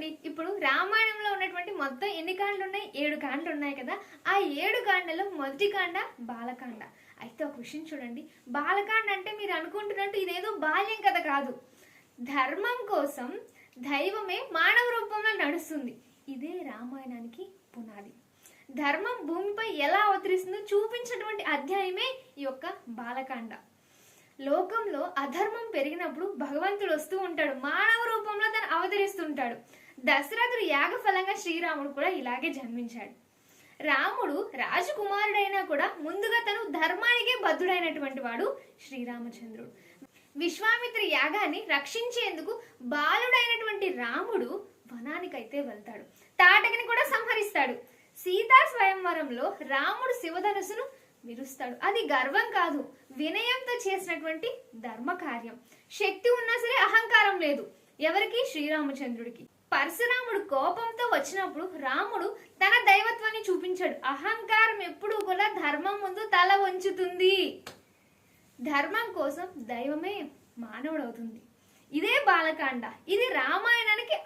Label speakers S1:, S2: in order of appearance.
S1: అండి ఇప్పుడు రామాయణంలో ఉన్నటువంటి మొత్తం ఎన్ని కాండలు ఉన్నాయి ఏడు కాండలు ఉన్నాయి కదా. ఆ ఏడు కాండలో మొదటి కాండ బాలకాండ. అయితే ఒక విషయం చూడండి. బాలకాండ అంటే మీరు అనుకుంటున్నట్టు ఇదేదో బాల్యం కథ కాదు. ధర్మం కోసం దైవమే మానవ రూపంలో నడుస్తుంది. ఇదే రామాయణానికి పునాది. ధర్మం భూమిపై ఎలా అవతరిస్తుందో చూపించినటువంటి అధ్యాయమే ఈ యొక్క బాలకాండ. లోకంలో అధర్మం పెరిగినప్పుడు భగవంతుడు వస్తూ ఉంటాడు. మానవ రూపంలో తను అవతరిస్తుంటాడు. దశరథుడు యాగఫలంగా శ్రీరాముడు కూడా ఇలాగే జన్మించాడు. రాముడు రాజకుమారుడైనా కూడా ముందుగా తను ధర్మానికే బద్ధుడైనటువంటి వాడు శ్రీరామచంద్రుడు. విశ్వామిత్ర యాగాన్ని రక్షించేందుకు బాలుడైనటువంటి రాముడు వనానికైతే వెళ్తాడు. తాటకిని కూడా సంహరిస్తాడు. సీతా స్వయంవరంలో రాముడు శివధనుసును విరుస్తాడు. అది గర్వం కాదు వినయంతో చేసినటువంటి ధర్మ కార్యం శక్తి ఉన్నా సరే అహంకారం లేదు. ఎవరికి? శ్రీరామచంద్రుడికి. పరశురాముడు కోపంతో వచ్చినప్పుడు రాముడు తన దైవత్వాన్ని చూపించాడు. అహంకారం ఎప్పుడూ కూడా ధర్మం ముందు తల వంచుతుంది. ధర్మం కోసం దైవమే మానవుడవుతుంది. ఇదే బాలకాండ. ఇది రామాయణానికి